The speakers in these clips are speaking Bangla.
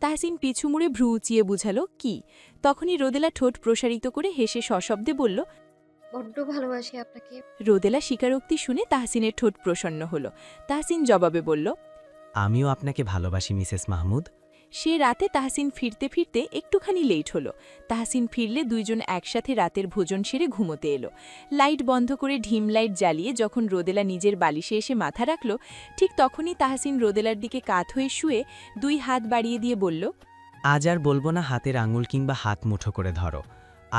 তাহসিন পিছু মুড়ে ভ্রু উঁচিয়ে বুঝালো কি? তখনই রোদেলা ঠোঁট প্রসারিত করে হেসে সশব্দে বলল বড্ড ভালোবাসি আপনাকে। রোদেলা স্বীকারোক্তি শুনে তাহসিনের ঠোঁট প্রসন্ন হলো। তাহসিন জবাবে বলল আমিও আপনাকে ভালোবাসি মিসেস মাহমুদ। সে রাতে তাহসিন ফিরতে ফিরতে একটুখানি লেট হলো। তাহসিন ফিরলে দুইজন একসাথে রাতের ভোজন সেরে ঘুমোতে এলো। লাইট বন্ধ করে ঢিম লাইট জ্বালিয়ে যখন রোদেলা নিজের বালিশে এসে মাথা রাখল, ঠিক তখনই তাহসিন রোদেলার দিকে কাত হয়ে শুয়ে দুই হাত বাড়িয়ে দিয়ে বলল, আজ আর বলব না হাতের আঙুল কিংবা হাত মুঠো করে ধরো।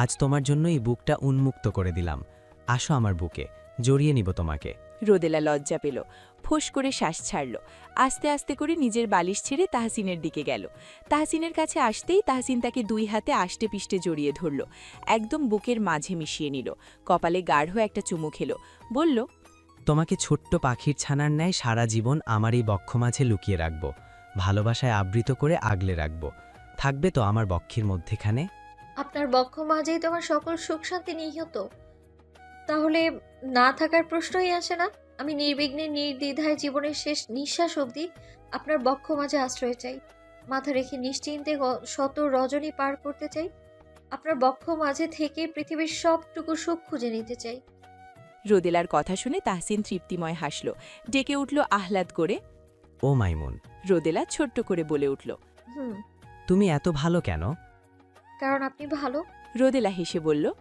আজ তোমার জন্য এই বুকটা উন্মুক্ত করে দিলাম। আসো আমার বুকে, জড়িয়ে নিব তোমাকে। রোদেলা লজ্জা পেল। ফোঁস করে শ্বাস ছাড়ল। আস্তে আস্তে করে নিজের বালিশ ছেড়ে তাহসিনের দিকে গেল। তাহসিনের কাছে আসতেই তাহসিন তাকে দুই হাতে আষ্টে পিষ্টে জড়িয়ে ধরল। একদম বুকের মাঝে মিশিয়ে নিল। কপালে গাঢ় একটা চুমু খেল। বলল তোমাকে ছোট্ট পাখির ছানার ন্যায় সারা জীবন আমার এই বক্ষ মাঝে লুকিয়ে রাখব। ভালোবাসায় আবৃত করে আগলে রাখব। থাকবে তো আমার বক্ষের মধ্যেখানে? আপনার বক্ষ মাঝেই তোমার সকল সুখ শান্তি নিহিত। তাহলে না থাকার প্রশ্নই আসে না? আমি নির্বিঘ্নে নির্দ্বিধায় জীবনের শেষ নিঃশ্বাস অবধি আপনার বক্ষ মাঝে আশ্রয় চাই। মাথা রেখে নিশ্চিন্তে গ- শত রজনী পার করতে চাই। আপনার বক্ষ মাঝে থেকে পৃথিবীর সবটুকু সুখ খুঁজে নিতে চাই। রোদেলার কথা শুনে তাহসিন তৃপ্তিময় হাসল। ডেকে উঠল আহ্লাদ করে। ও মাইমুন। রোদেলা ছোট্ট করে বলে উঠল হুম। তুমি এত ভালো কেন? কারণ আপনি ভালো। রোদেলা হেসে বলল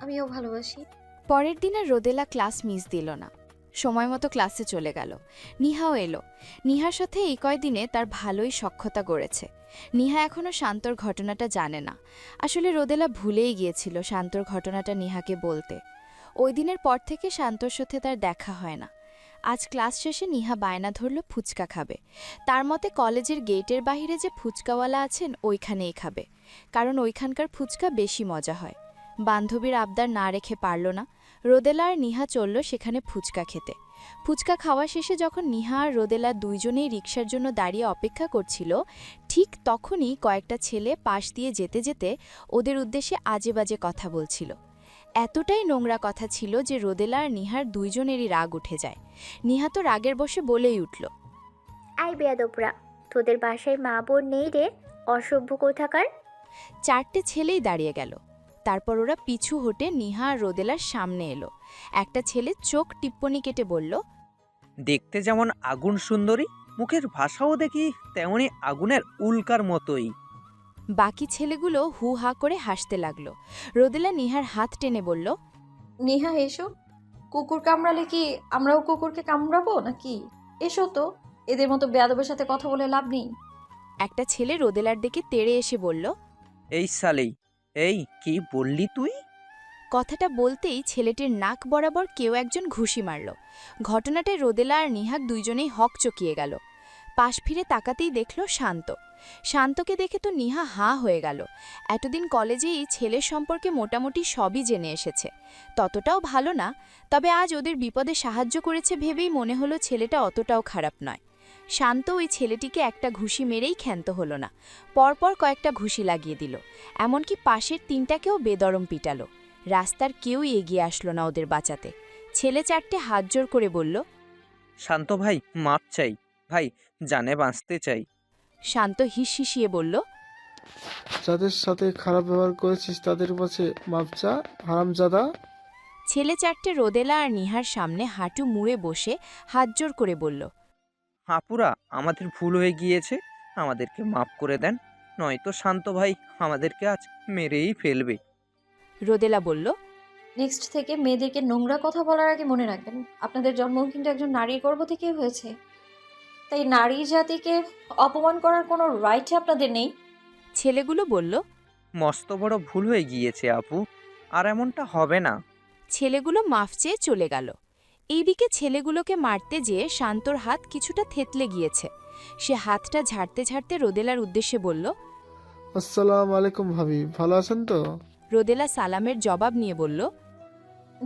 আমিও ভালোবাসি। পরের দিন আর রোদেলা ক্লাস মিস দিল না। সময় মতো ক্লাসে চলে গেল। নিহাও এলো। নিহার সাথে এই কয়দিনে তার ভালোই সক্ষতা গড়েছে। নিহা এখনও শান্তর ঘটনাটা জানে না। আসলে রোদেলা ভুলেই গিয়েছিল শান্তর ঘটনাটা নিহাকে বলতে। ওই দিনের পর থেকে শান্তর সাথে তার দেখা হয় না। আজ ক্লাস শেষে নিহা বায়না ধরল ফুচকা খাবে। তার মতে কলেজের গেটের বাইরে যে ফুচকাওয়ালা আছেন ওইখানেই খাবে। কারণ ওইখানকার ফুচকা বেশি মজা হয়। বান্ধবীর আবদার না রেখে পারল না। রোদেলা আর নিহা চলল সেখানে ফুচকা খেতে। ফুচকা খাওয়া শেষে যখন নিহা আর রোদেলা দুইজনেই রিকশার জন্য দাঁড়িয়ে অপেক্ষা করছিল ঠিক তখনই কয়েকটা ছেলে পাশ দিয়ে যেতে যেতে ওদের উদ্দেশ্যে আজে বাজে কথা বলছিল। এতটাই নোংরা কথা ছিল যে রোদেলা আর নিহার দুইজনেরই রাগ উঠে যায়। নিহা তো রাগের বসে বলেই উঠল আই বেয়াদবরা তোদের বাসায় মা বোন নেই রে অসভ্য কোথাকার? চারটে ছেলেই দাঁড়িয়ে গেল। তারপর ওরা পিছু হটে নিহা আর রোদেলার সামনে এলো। একটা ছেলে চোখ টিপ্পনি কেটে বলল দেখতে যেমন আগুন সুন্দরী মুখের ভাষাও দেখি তেমনি আগুনের উল্কার মতোই। বাকি ছেলেগুলো হু হা করে হাসতে লাগল। রোদেলা নিহার হাত টেনে বলল নেহা এসো। কুকুর কামড়ালে কি আমরাও কুকুরকে কামড়াবো নাকি? এসো তো। এদের মতো বেয়াদবের সাথে কথা বলে লাভ নেই। একটা ছেলে রোদেলার দিকে তেড়ে এসে বলল এই সালেই এই, কি বললি তুই? কথাটা বলতেই ছেলেটির নাক বরাবর কেউ একজন ঘুষি মারল। ঘটনাটায় রোদেলা আর নিহাক দুইজনেই হক চকিয়ে গেল। পাশ ফিরে তাকাতেই দেখল শান্ত। শান্তকে দেখে তো নিহা হাঁ হয়ে গেল। এতদিন কলেজে এই ছেলের সম্পর্কে মোটামুটি সবই জেনে এসেছে। ততটাও ভালো না, তবে আজ ওদের বিপদে সাহায্য করেছে ভেবেই মনে হলো ছেলেটা অতটাও খারাপ নয়। শান্ত ওই ছেলেটিকে একটা ঘুষি মেরেই ক্ষান্ত হলো না। পরপর কয়েকটা ঘুষি লাগিয়ে দিল। এমনকি পাশের তিনটাকেও বেদরম পিটালো। রাস্তার কেউই এগিয়ে আসলো না ওদের বাঁচাতে। ছেলে চারটে হাত জোর করে বলল শান্ত ভাই মাপ চাই। ভাই জানে বাঁচতে চাই। শান্ত হিসহিসিয়ে বলল যাদের সাথে খারাপ ব্যবহার করেছিস তাদের কাছে মাপচা হারামজাদা। ছেলে চারটে রোদেলা আর নিহার সামনে হাঁটু মুড়ে বসে হাত জোর করে বলল হাপুরা আমাদের ভুল হয়ে গিয়েছে আমাদেরকে মাপ করে দেন নয়তো শান্ত ভাই আমাদেরকে আজ মেরেই ফেলবে। রোদেলা বলল নেক্সট থেকে মেয়েদেরকে নোংরা কথা বলার আগে মনে রাখবেন আপনাদের জন্ম কিন্তু একজন নারীর গর্ভ থেকেই হয়েছে। তাই নারী জাতিকে অপমান করার কোনো রাইট আপনাদের নেই। ছেলেগুলো বলল মস্ত বড় ভুল হয়ে গিয়েছে আপু আর এমনটা হবে না। ছেলেগুলো মাফ চেয়ে চলে গেল। এইদিকে ছেলেগুলোকে মারতে যেয়ে শান্তর হাত কিছুটা থেতলে গিয়েছে। সে হাতটা ঝাড়তে ঝাড়তে রোদেলার উদ্দেশ্যে বলল আসসালাম আলাইকুম ভাবি ভালো আছেন তো? রোদেলা সালামের জবাব নিয়ে বলল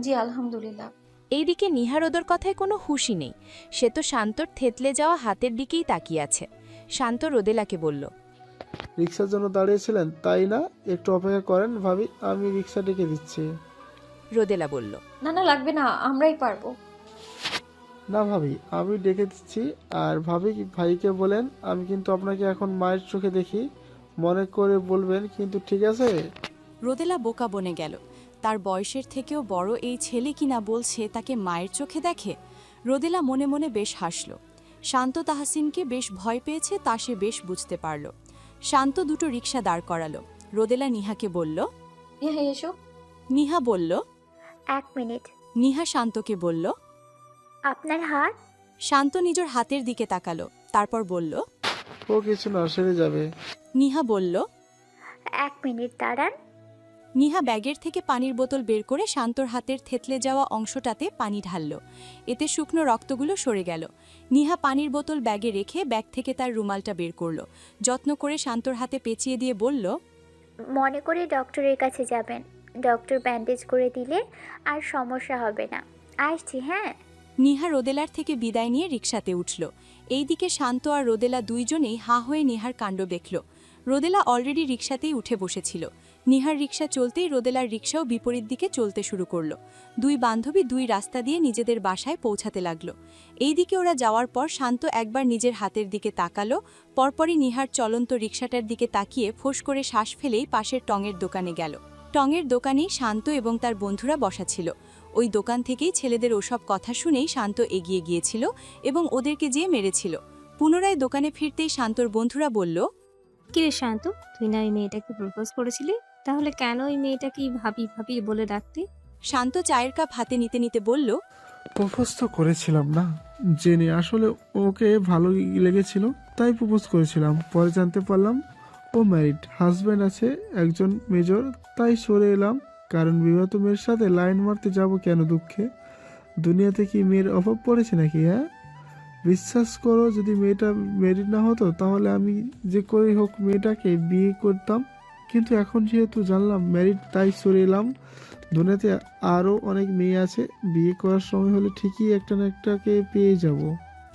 জি আলহামদুলিল্লাহ। এইদিকে নিহার ওদের কথায় কোনো হুশি নেই। সে তো শান্তর থেতলে যাওয়া হাতের দিকেই তাকিয়ে আছে। শান্ত রোদেলাকে বলল রিক্সার জন্য দাঁড়িয়েছিলেন তাই না? একটু অপেক্ষা করেন ভাবি আমি রিক্সা ডেকে দিচ্ছি। রোদেলা বলল না না লাগবে না আমরাই পারব। না ভাবি আমি ডেকে দিচ্ছি। আর ভাবি ভাইকে বলেন আমি কিন্তু আপনাকে এখন মায়ের চোখে দেখি। মনে করে বলবেন কিন্তু ঠিক আছে? রোদেলা বোকা বনে গেল। তার বয়সের থেকেও বড় এই ছেলে কিনা বলছে তাকে মায়ের চোখে দেখে? রোদেলা মনে মনে বেশ হাসল। শান্ত তাহাসিনকে বেশ ভয় পেয়েছে তা সে বেশ বুঝতে পারল। শান্ত দুটো রিক্সা দাঁড় করালো। রোদেলা নিহাকে বলল নেহা এসো। নিহা বলল এক মিনিট। নিহা শান্তকে বলল আপনার হাত? শান্ত নিজের হাতের দিকে তাকালো তারপর বলল ও কিছু না সেরে যাবে। নিহা বলল এক মিনিট দাঁড়ান। নিহা ব্যাগের থেকে পানির বোতল বের করে শান্তর হাতের থেতলে যাওয়া অংশটাতে পানি ঢালল। এতে শুকনো রক্তগুলো সরে গেল। নিহা পানির বোতল ব্যাগে রেখে ব্যাগ থেকে তার রুমালটা বের করল। যত্ন করে শান্তর হাতে পেঁচিয়ে দিয়ে বলল মনে করে ডক্টরের কাছে যাবেন। ডক্টর ব্যান্ডেজ করে দিলে আর সমস্যা হবে না। আসছি হ্যাঁ? নিহা রোদেলার থেকে বিদায় নিয়ে রিকশাতে উঠল। এইদিকে শান্ত আর রোদেলা দুইজনেই হা হয়ে নিহার কাণ্ড দেখল। রোদেলা অলরেডি রিকশাতেই উঠে বসেছিল। নিহার রিকশা চলতেই রোদেলার রিকশাও বিপরীত দিকে চলতে শুরু করল। দুই বান্ধবী দুই রাস্তা দিয়ে নিজেদের বাসায় পৌঁছাতে লাগল। এইদিকে ওরা যাওয়ার পর শান্ত একবার নিজের হাতের দিকে তাকালো, পরপরই নিহার চলন্ত রিকশাটার দিকে তাকিয়ে ফোঁস করে শ্বাস ফেলেই পাশের টঙের দোকানে গেল। টঙের দোকানেই শান্ত এবং তার বন্ধুরা বসা ছিল। ওই দোকান থেকেই ছেলেদের ওসব কথা শুনেই শান্ত এগিয়ে গিয়েছিল এবং ওদেরকে যেয়ে মেরেছিল। পুনরায় দোকানে ফিরতেই শান্তর বন্ধুরা বলল কিরে শান্ত তুই না ওই মেয়েটাকে প্রপোজ করেছিলি? তাহলে কেন ওই মেয়েটাকে ভাবি ভাবি বলে ডাকতে? শান্ত চায়ের কাপ হাতে নিতে নিতে বলল প্রপোজ তো করেছিলাম না। জেনে আসলে ওকে ভালো লেগেছিল তাই প্রপোজ করেছিলাম। পরে জানতে পারলাম ও ম্যারিড হাজব্যান্ড আছে একজন মেজর তাই সরে এলাম কারণ বিবাহিত মেয়ের সাথে লাইন মারতে যাব কেন দুঃখে? দুনিয়াতে কি মেয়ের অভাব পড়েছে নাকি হ্যাঁ? বিশ্বাস করো যদি মেয়েটা ম্যারিড না হতো তাহলে আমি যে করেই হোক মেয়েটাকে বিয়ে করতাম। কিন্তু এখন যেহেতু জানলাম ম্যারিড তাই সরে এলাম। দুনিয়াতে আরও অনেক মেয়ে আছে বিয়ে করার সময় হলে ঠিকই একটা না একটাকে পেয়ে যাব।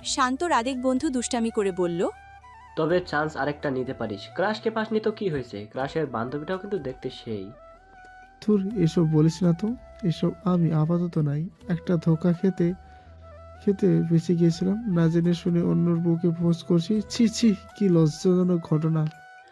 শান্ত আরেক বন্ধু দুষ্টামি করে বলল তবে চান্স আরেকটা নিতে পারিস। ক্রাশকে পাস নি তো কি হয়েছে? ক্রাশের বান্ধবীটাও কিন্তু দেখতে সেই। থুর এসব বলিস না তো? এসব আমি আপাতত নাই। একটা ধোকা খেতে খেতে বেঁচে গিয়েছিলাম। না জেনে শুনে অন্যর বউকে পোস্ট করছি। ছি ছি কি লজ্জাজনক ঘটনা।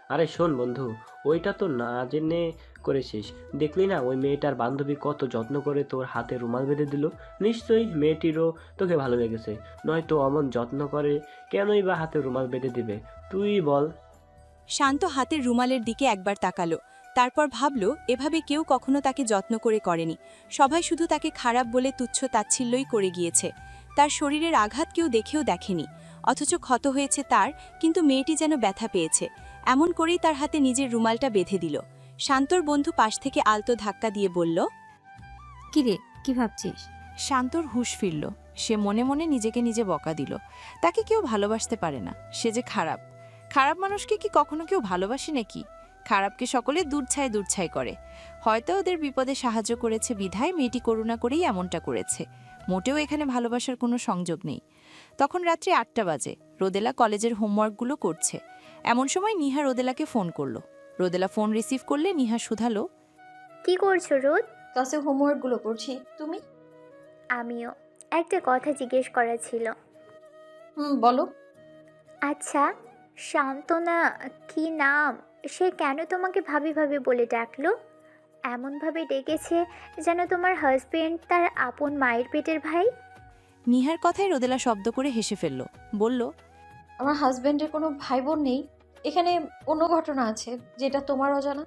আরে শোন বন্ধু ওইটা তো না জেনে করেছিস। দেখলি না ওই মেয়েটার বান্ধবী কত যত্ন করে তোর হাতে রুমাল বেঁধে দিল? নিশ্চয়ই মেয়েটিরও তোকে ভালো লেগেছে। নয়তো অমন যত্ন করে কেনই বা হাতে রুমাল বেঁধে দিবে? তুই বল। শান্ত হাতের রুমালের দিকে একবার তাকালো। তারপর ভাবল এভাবে কেউ কখনো তাকে যত্ন করে করেনি। সবাই শুধু তাকে খারাপ বলে তুচ্ছ তাচ্ছিল্যই করে গিয়েছে। তার শরীরের আঘাত কেউ দেখেও দেখেনি। অথচ ক্ষত হয়েছে তার কিন্তু মেয়েটি যেন ব্যথা পেয়েছে। এমন করেই তার হাতে নিজের রুমালটা বেঁধে দিল। শান্তর বন্ধু পাশ থেকে আলতো ধাক্কা দিয়ে বলল কিরে কি ভাবছিস? শান্তর হুঁশ ফিরল। সে মনে মনে নিজেকে নিজে বকা দিল। তাকে কেউ ভালোবাসতে পারে না। সে যে খারাপ। খারাপ মানুষকে কি কখনো কেউ ভালোবাসে নাকি? খারাপকে সকলে দূরছায় দূরছায় করে। হয়তো ওদের বিপদে সাহায্য করেছে বিধায় মেয়েটি করুণা করেই এমনটা করেছে। মোটেও এখানে ভালোবাসার কোনো সংযোগ নেই। তখন রাত্রি আটটা বাজে। রোদেলা কলেজের হোমওয়ার্কগুলো করছে। এমন সময় নিহা রোদেলাকে ফোন করল। রোদেলা ফোন রিসিভ করলে নিহা শুধালো কি করছ রোদ? ক্লাসে হোমওয়ার্কগুলো করছি। তুমি? আমিও। একটা কথা জিজ্ঞেস করার ছিল। হুম বলো। আচ্ছা শান্তনা কি নাম? সে কেন তোমাকে ভাবি ভাবি বলে ডাকলো? এমনভাবে ডেকেছে যেন তোমার হাজবেন্ড তার আপন মায়ের পেটের ভাই? নিহার কথায় রোদেলা শব্দ করে হেসে ফেলল। বলল আমার হাজবেন্ডের কোনো ভাই বোন নেই। এখানে অন্য ঘটনা আছে যেটা তোমার অজানা?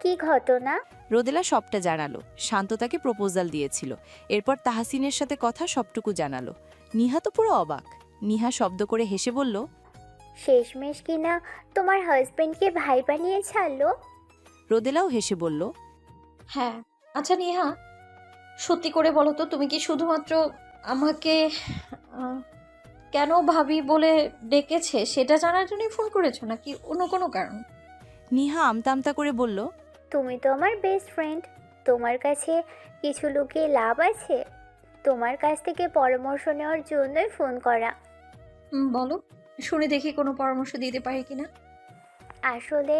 কি ঘটনা? রোদেলা সবটা জানালো। শান্ত তাকে প্রপোজাল দিয়েছিল। এরপর তাহাসিনের সাথে কথা সবটুকু জানালো। নিহা তো পুরো অবাক। নিহা শব্দ করে হেসে বলল শেষমেশ কিনা তোমার হাজবেন্ডকে ভাই বানিয়ে ছাড়লো? রোদেলাও হেসে বলল হ্যাঁ আচ্ছা নেহা সত্যি করে বলো তো তুমি কি শুধুমাত্র আমাকে আহ, কেন ভাবি বলে ডেকেছে সেটা জানার জন্যই ফোন করেছ নাকি অন্য কোনো কারণ? নিহা আমতা আমতা করে বলল তুমি তো আমার বেস্ট ফ্রেন্ড তোমার কাছে কিছু লুকিয়ে লাভ আছে? তোমার কাছ থেকে পরামর্শ নেওয়ার জন্যই ফোন করা। হুম, বলো। শুনে দেখি কোনো পরামর্শ দিতে পারি কিনা? আসলে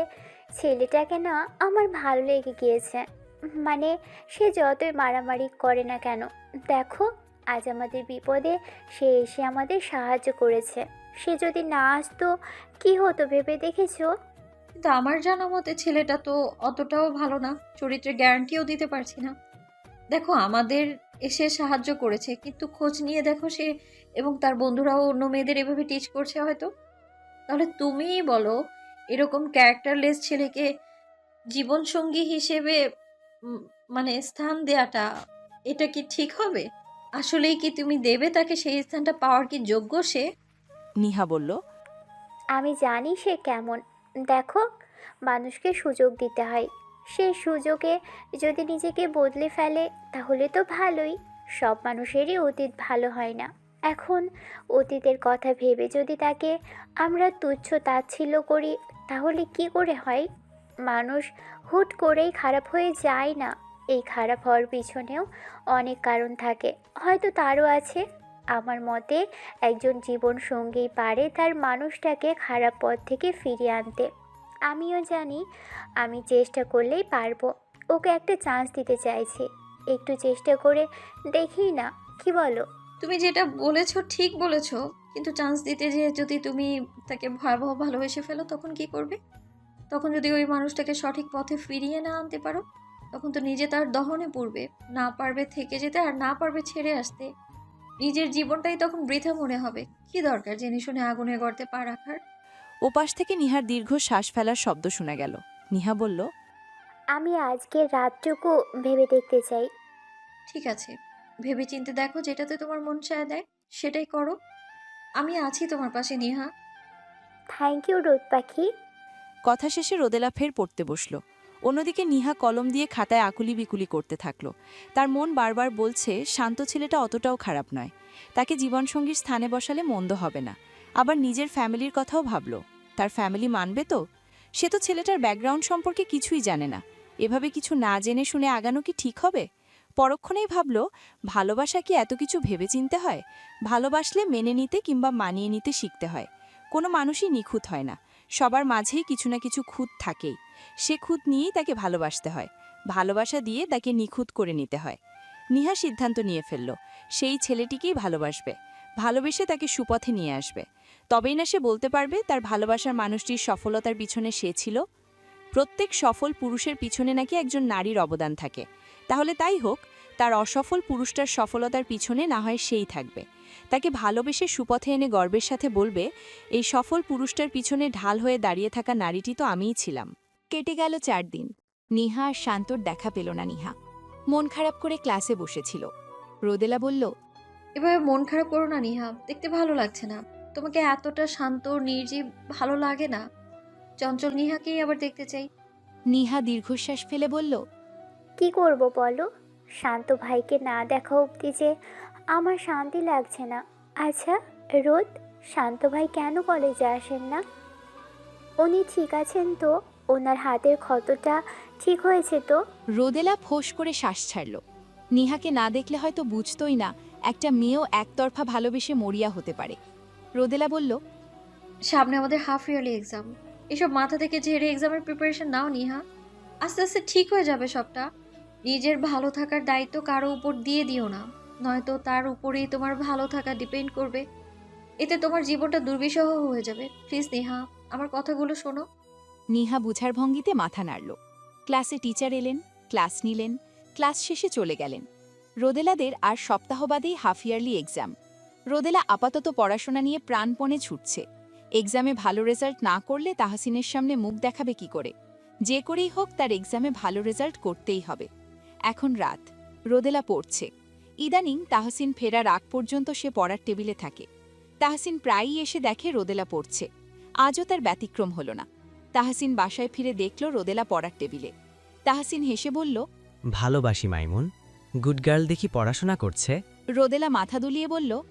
ছেলেটাকে না আমার ভালো লেগে গিয়েছে। মানে সে যতই মারামারি করে না কেন দেখো আজ আমাদের বিপদে সে এসে আমাদের সাহায্য করেছে। সে যদি না আসতো কি হতো ভেবে দেখেছ? কিন্তু আমার জানা মতে ছেলেটা তো অতটাও ভালো না চরিত্রের গ্যারান্টিও দিতে পারছি না। দেখো আমাদের এসে সাহায্য করেছে কিন্তু খোঁজ নিয়ে দেখো সে এবং তার বন্ধুরাও অন্য মেয়েদের এভাবে টিচ করছে হয়তো। তাহলে তুমিই বলো এরকম ক্যারেক্টারলেস ছেলেকে জীবনসঙ্গী হিসেবে মানে স্থান দেয়াটা এটা কি ঠিক হবে? আসলেই কি তুমি দেবে তাকে সেই স্থানটা পাওয়ার কি যোগ্য সে? নিহা বলল আমি জানি সে কেমন। দেখো মানুষকে সুযোগ দিতে হয়। সেই সুযোগে যদি নিজেকে বদলে ফেলে, তাহলে তো ভালোই। সব মানুষেরই অতীত ভালো হয় না। এখন অতীতের কথা ভেবে যদি তাকে আমরা তুচ্ছ তাচ্ছিল্য করি, তাহলে কি করে হয়? মানুষ হুট করেই খারাপ হয়ে যায় না। এই খারাপ হওয়ার পিছনেও অনেক কারণ থাকে। হয়তো তারও আছে। আমার মতে, একজন জীবন সঙ্গী পারে তার মানুষটাকে খারাপ পথ থেকে ফিরিয়ে আনতে। আমিও জানি, আমি চেষ্টা করলেই পারব। ওকে একটা চান্স দিতে চাইছি। একটু চেষ্টা করে দেখি না, কি বলো? তুমি যেটা বলেছ ঠিক বলেছ, কিন্তু চান্স দিতে যে যদি তুমি তাকে ভয়াবহ ভালোবেসে ফেলো, তখন কি করবে? তখন যদি ওই মানুষটাকে সঠিক পথে ফিরিয়ে না আনতে পারো, তখন তো নিজে তার দহনে পড়বে। না পারবে থেকে যেতে আর না পারবে ছেড়ে আসতে। নিজের জীবনটাই তখন বৃথা মনে হবে। কি দরকার জেনে শুনে আগুনে গর্তে পা রাখার? ওপাশ থেকে নিহার দীর্ঘ শ্বাস ফেলার শব্দ শোনা গেল। নিহা বলল আমি আজকের রাতটুকু ভেবে দেখতে চাই। ঠিক আছে। ভেবে চিন্তে দেখো যেটাতে তোমার মন চায় দেয় সেটাই করো। আমি আছি তোমার পাশে নিহা। থ্যাংক ইউ রোদ পাখি। কথা শেষে রোদেলা ফের পড়তে বসল। অন্যদিকে নিহা কলম দিয়ে খাতায় আকুলি বিকুলি করতে থাকল। তার মন বারবার বলছে শান্ত ছেলেটা অতটাও খারাপ নয়। তাকে জীবনসঙ্গীর স্থানে বসালে মন্দ হবে না। আবার নিজের ফ্যামিলির কথাও ভাবল। তার ফ্যামিলি মানবে তো? সে তো ছেলেটার ব্যাকগ্রাউন্ড সম্পর্কে কিছুই জানে না। এভাবে কিছু না জেনে শুনে আগানো কি ঠিক হবে? পরক্ষণেই ভাবল, ভালোবাসা কি এত কিছু ভেবে চিনতে হয়? ভালোবাসলে মেনে নিতে কিংবা মানিয়ে নিতে শিখতে হয়। কোনো মানুষই নিখুঁত হয় না। সবার মাঝেই কিছু না কিছু খুঁত থাকেই। সে খুঁত নিয়েই তাকে ভালোবাসতে হয়। ভালোবাসা দিয়ে তাকে নিখুঁত করে নিতে হয়। নিহা সিদ্ধান্ত নিয়ে ফেলল, সেই ছেলেটিকেই ভালোবাসবে। ভালোবেসে তাকে সুপথে নিয়ে আসবে। তবেই না সে বলতে পারবে তার ভালোবাসার মানুষটির সফলতার পিছনে সে ছিল। প্রত্যেক সফল পুরুষের পিছনে নাকি একজন নারীর অবদান থাকে। তাহলে তাই হোক, তার অসফল পুরুষটার সফলতার পিছনে না হয় সেই থাকবে। তাকে ভালোবেসে সুপথে এনে গর্বের সাথে বলবে, এই সফল পুরুষটার পিছনে ঢাল হয়ে দাঁড়িয়ে থাকা নারীটি তো আমিই ছিলাম। কেটে গেল চার দিন। নিহা আর শান্তর দেখা পেল না নিহা। মন খারাপ করে ক্লাসে বসেছিল। রোদেলা বলল, এভাবে মন খারাপ করো না নিহা, দেখতে ভালো লাগছে না। তোমাকে এতটা শান্ত নির্জীব ভালো লাগে না? চঞ্চল নিহাকেই আবার দেখতে চাই। নিহা দীর্ঘশ্বাস ফেলে বলল কি করব বলো? শান্ত ভাইকে না দেখা অবধি যে আমার শান্তি লাগছে না। আচ্ছা রোদ শান্ত ভাই কেন কলেজে আসেন না? উনি ঠিক আছেন তো। ওনার হাতের ক্ষতটা ঠিক হয়েছে তো? রোদেলা ফোঁস করে শ্বাস ছাড়ল। নিহাকে না দেখলে হয়তো বুঝতই না একটা মেয়েও একতরফা ভালোবেসে মরিয়া হতে পারে। রোদেলা বলল সামনে আমাদের হাফ ইয়ারলি এক্সাম এসব মাথা থেকে ঝেড়ে এক্সামের প্রিপারেশন নাও নিহা। আস্তে আস্তে ঠিক হয়ে যাবে সবটা। নিজের ভালো থাকার দায়িত্ব কারও উপর দিয়ে দিও না। নয়তো তার উপরেই তোমার ভালো থাকা ডিপেন্ড করবে। এতে তোমার জীবনটা দুর্বিষহ হয়ে যাবে। প্লিজ নেহা আমার কথাগুলো শোনো। নিহা বুঝার ভঙ্গিতে মাথা নাড়ল। ক্লাসে টিচার এলেন ক্লাস নিলেন ক্লাস শেষে চলে গেলেন। রোদেলাদের আর সপ্তাহ বাদেই হাফ ইয়ারলি এক্সাম রোদেলা আপাতত পড়াশোনা নিয়ে প্রাণপণে ছুটছে। এক্সামে ভালো রেজাল্ট না করলে তাহসিনের সামনে মুখ দেখাবে কি করে? যে করেই হোক তার এক্সামে ভালো রেজাল্ট করতেই হবে। এখন রাত। রোদেলা পড়ছে। ইদানিং তাহসিন ফেরার আগ পর্যন্ত সে পড়ার টেবিলে থাকে। তাহসিন প্রায়ই এসে দেখে রোদেলা পড়ছে। আজও তার ব্যতিক্রম হল না। তাহসিন বাসায় ফিরে দেখল রোদেলা পড়ার টেবিলে। তাহসিন হেসে বলল ভালোবাসি মাইমুন। গুড গার্ল দেখি পড়াশোনা করছে? রোদেলা মাথা দুলিয়ে বলল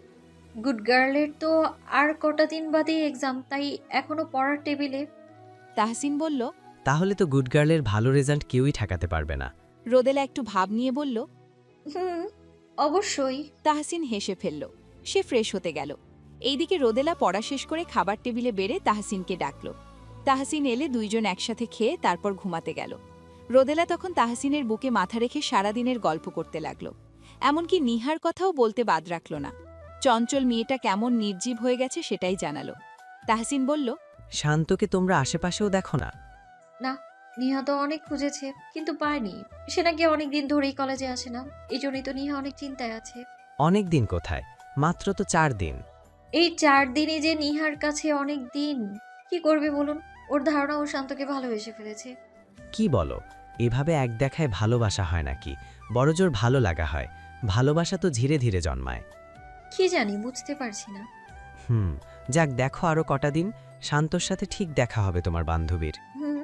গুড গার্লের তো আর কটা দিন বাদেই এক্সাম তাই এখনও পড়ার টেবিলে তাহসিন বলল তাহলে তো গুড গার্লের ভালো রেজাল্ট কেউই ঠেকাতে পারবে না। রোদেলা একটু ভাব নিয়ে বলল হুম অবশ্যই। তাহসিন হেসে ফেলল সে ফ্রেশ হতে গেল। এইদিকে রোদেলা পড়া শেষ করে খাবার টেবিলে বেড়ে তাহসিনকে ডাকল। তাহসিন এলে দুইজন একসাথে খেয়ে তারপর ঘুমাতে গেল। রোদেলা তখন তাহসিনের বুকে মাথা রেখে সারাদিনের গল্প করতে লাগল। এমনকি নিহার কথাও বলতে বাদ রাখল না। চঞ্চল মেয়েটা কেমন নির্জীব হয়ে গেছে সেটাই জানালো। তাহসিন বলল শান্তকে তোমরা আশেপাশেও দেখো না। না নিহা তো অনেক খুঁজেছে কিন্তু পায়নি। সে নাকি অনেক দিন ধরেই কলেজে আসে না। এই জন্যই তো নিহা অনেক চিন্তায় আছে। অনেক দিন কোথায়? মাত্র তো চার দিন। এই চার দিনে যে নিহার কাছে অনেক দিন। কি করবে বলুন? ওর ধারণা ও শান্তকে ভালোবেসে ফেলেছে। কি বলো? এভাবে এক দেখায় ভালোবাসা হয় নাকি? বড়জোর ভালো লাগা হয়। ভালোবাসা তো ধীরে ধীরে জন্মায়। কি জানি বুঝতে পারছি না। হুম যাক দেখো আরও কটা দিন শান্তর সাথে ঠিক দেখা হবে তোমার বান্ধবীর। হুম।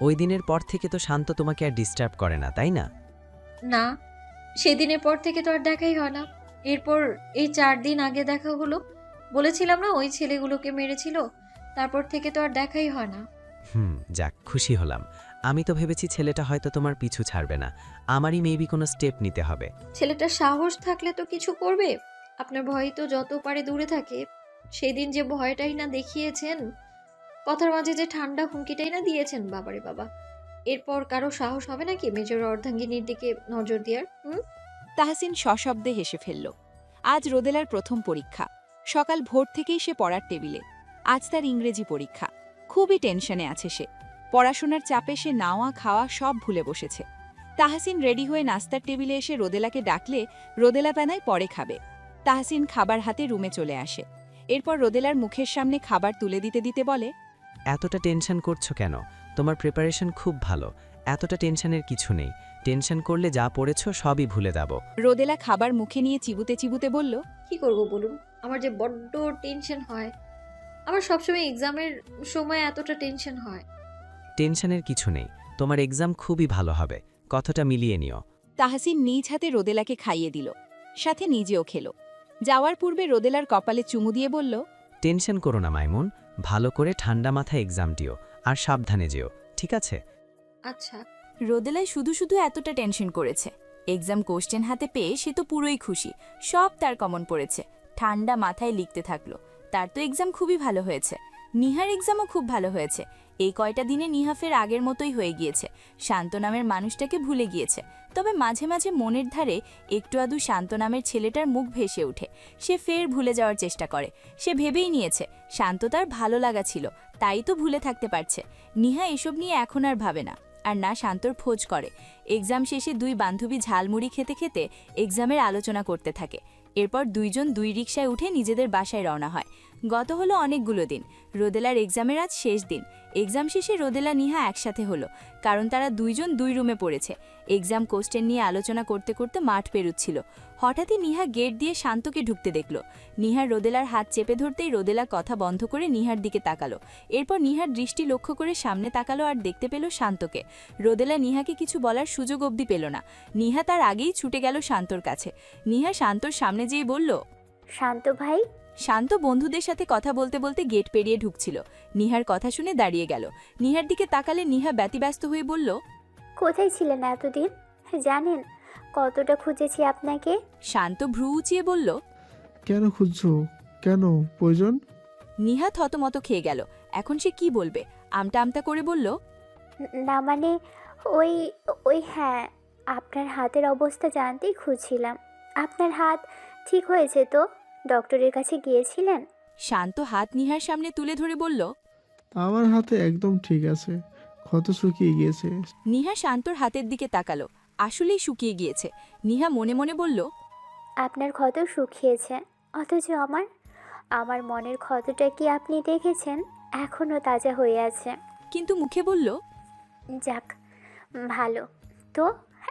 ওই দিনের পর থেকে তো শান্ত তোমাকে আর ডিস্টার্ব করে না তাই না? না সেদিনের পর থেকে তো আর দেখাই হয় না। এরপর এই চার দিন আগে দেখা হলো। বলেছিলাম না ওই ছেলেগুলোকে মেরেছিল তারপর থেকে তো আর দেখাই হয় না। হুম যাক খুশি হলাম। আমি তো ভেবেছি ছেলেটা হয়তো তোমার পিছু ছাড়বে না। আমারই মেবি কোনো স্টেপ নিতে হবে। ছেলেটার সাহস থাকলে তো কিছু করবে। আপনার ভয় তো যত পারে দূরে থাকে। সেদিন যে ভয়টাই না দেখিয়েছেন, কথার মাঝে যে ঠান্ডা হুমকিটাই না দিয়েছেন, বাবারে বাবা। এরপর কারও সাহস হবে নাকি মেজর অর্ধাঙ্গিনীর দিকে নজর দেওয়ার, হুম? তাহসিন সশব্দে হেসে ফেলল। আজ রোদেলার প্রথম পরীক্ষা। সকাল ভোর থেকেই সে পড়ার টেবিলে। আজ তার ইংরেজি পরীক্ষা। খুবই টেনশনে আছে সে। পড়াশোনার চাপে সে নাওয়া, খাওয়া সব ভুলে বসেছে। তাহসিন রেডি হয়ে নাস্তার টেবিলে এসে রোদেলাকে ডাকলে রোদেলা প্যানায় পরে খাবে। তাহসিন খাবার হাতে রুমে চলে আসে। এরপর রোদেলার মুখের সামনে খাবার তুলে দিতে দিতে বলে এতটা টেনশন করছ কেন? তোমার প্রিপারেশন খুব ভালো। এতটা টেনশনের কিছু নেই। টেনশন করলে যা পড়েছো সবই ভুলে যাব। রোদেলা খাবার মুখে নিয়ে চিবুতে চিবুতে বলল কি করব বলুন? আমার যে বড্ড টেনশন হয়। আমার সবসময় এক্সামের সময় এতটা টেনশন হয়। টেনশনের কিছু নেই। তোমার এক্সাম খুবই ভালো হবে। কথাটা মিলিয়ে নিও। তাহসিন নিজ হাতে রোদেলাকে খাইয়ে দিল। সাথে নিজেও খেল। যাওয়ার পূর্বে রোদেলার কপালে চুমু দিয়ে বলল টেনশন করো না মাইমুন। ভালো করে ঠান্ডা মাথায় এক্সাম দিও আর সাবধানে যেও ঠিক আছে? আচ্ছা। রোদেলাই শুধু শুধু এতটা টেনশন করেছে। এক্সাম কোশ্চেন হাতে পেয়ে সে তো পুরোই খুশি। সব তার কমন পড়েছে। ঠান্ডা মাথায় লিখতে থাকল। তার তো এক্সাম খুবই ভালো হয়েছে। নিহার এক্সামও খুব ভালো হয়েছে। এই কয়টা দিনে নিহা ফের আগের মতোই হয়ে গিয়েছে। শান্ত নামের মানুষটাকে ভুলে গিয়েছে। তবে মাঝে মাঝে মনের ধারে একটু আধু শান্ত নামের ছেলেটার মুখ ভেসে ওঠে। সে ফের ভুলে যাওয়ার চেষ্টা করে। সে ভেবেই নিয়েছে, শান্ত তার ভালো লাগা ছিল, তাই তো ভুলে থাকতে পারছে। নিহা এসব নিয়ে এখন আর ভাবে না। আর না, শান্তর খোঁজ করে। এক্সাম শেষে দুই বান্ধবী ঝালমুড়ি খেতে খেতে এক্সামের আলোচনা করতে থাকে। এরপর দুইজন দুই রিকশায় উঠে নিজেদের বাসায় রওনা হয়। গত হলো অনেকগুলো দিন। রোদেলার এক্সামের আজ শেষ দিন। এক্সাম শেষে রোদেলা নিহা একসাথে হলো, কারণ তারা দুইজন দুই রুমে পড়েছে। এক্সাম কোশ্চেন নিয়ে আলোচনা করতে করতে মাঠ পেরুচ্ছিল। হঠাৎই নিহা গেট দিয়ে শান্তকে ঢুকতে দেখল। নিহার রোদেলার হাত চেপে ধরতেই রোদেলা কথা বন্ধ করে নিহার দিকে তাকালো। এরপর নিহার দৃষ্টি লক্ষ্য করে সামনে তাকালো আর দেখতে পেল শান্তকে। রোদেলা নিহাকে কিছু বলার সুযোগ অবধি পেল না। নিহা তার আগেই ছুটে গেল শান্তর কাছে। নিহা শান্তর সামনে যেয়ে বলল, শান্ত ভাই শান্ত বন্ধুদের সাথে কথা বলতে বলতে গেট পেরিয়ে ঢুকছিল। নিহার কথা শুনে দাঁড়িয়ে গেল। নিহার দিকে তাকালে নিহা ব্যতিব্যস্ত হয়ে বলল কোথায় ছিলেন এতদিন? জানেন কতটা খুঁজেছি আপনাকে। শান্ত ভ্রু উঁচিয়ে বলল কেন খুঁজছো? কেন? প্রয়োজন? নিহা থতমত খেয়ে গেল। এখন সে কি বলবে? আমটা আমটা করে বলল না মানে ওই ওই হ্যাঁ আপনার হাতের অবস্থা জানতেই খুঁজছিলাম। আপনার হাত ঠিক হয়েছে তো? ডক্টরের কাছে গিয়েছিলেন? শান্ত হাত নিহার সামনে তুলে ধরে বলল আমার হাতে একদম ঠিক আছে ক্ষত শুকিয়ে গিয়েছে। নিহা শান্তর হাতের দিকে তাকালো আসলেই শুকিয়ে গিয়েছে। নিহা মনে মনে বলল আপনার ক্ষত শুকিয়েছে অথচ আমার আমার মনের ক্ষতটা কি আপনি দেখেছেন? এখনও তাজা হয়ে আছে। কিন্তু মুখে বলল যাক ভালো। তো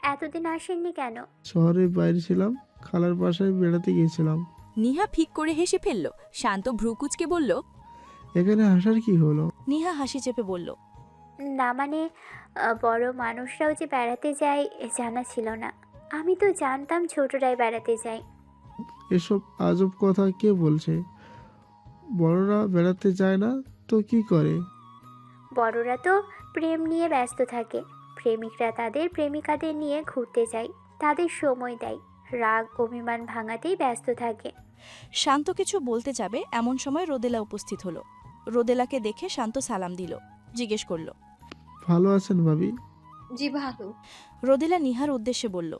এতদিন আসেননি কেন? শহরের বাইরে ছিলাম খালার বাসায় বেড়াতে গিয়েছিলাম। নিহা ফিক করে হেসে ফেলল। শান্ত ভ্রুকুচকে বলল এখানে আসার কি হলো? নিহা হাসি চেপে বলল না মানে আহ, বড় মানুষরাও যে বেড়াতে যায় এ জানা ছিল না। আমি তো জানতাম ছোটরাই বেড়াতে যায়। এসব আজব কথা কে বলছে? বড়রা বেড়াতে যায় না তো কি করে? বড়রা তো প্রেম নিয়ে ব্যস্ত থাকে। প্রেমিকরা তাদের প্রেমিকাদের নিয়ে ঘুরতে যায়। তাদের সময় দেয়। রাগ অভিমান ভাঙাতেই ব্যস্ত থাকে। শান্ত কিছু বলতে যাবে এমন সময় রোদেলা উপস্থিত হলো। রোদেলাকে দেখে শান্ত সালাম দিল জিজ্ঞেস করল ভালো আছেন ভাবি? জি ভালো। রোদেলা নিহার উদ্দেশ্যে বলল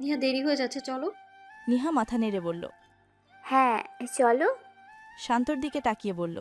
নিহা দেরি হয়ে যাচ্ছে চলো। নিহা মাথা নেড়ে বলল হ্যাঁ চলো। শান্তর দিকে তাকিয়ে বলল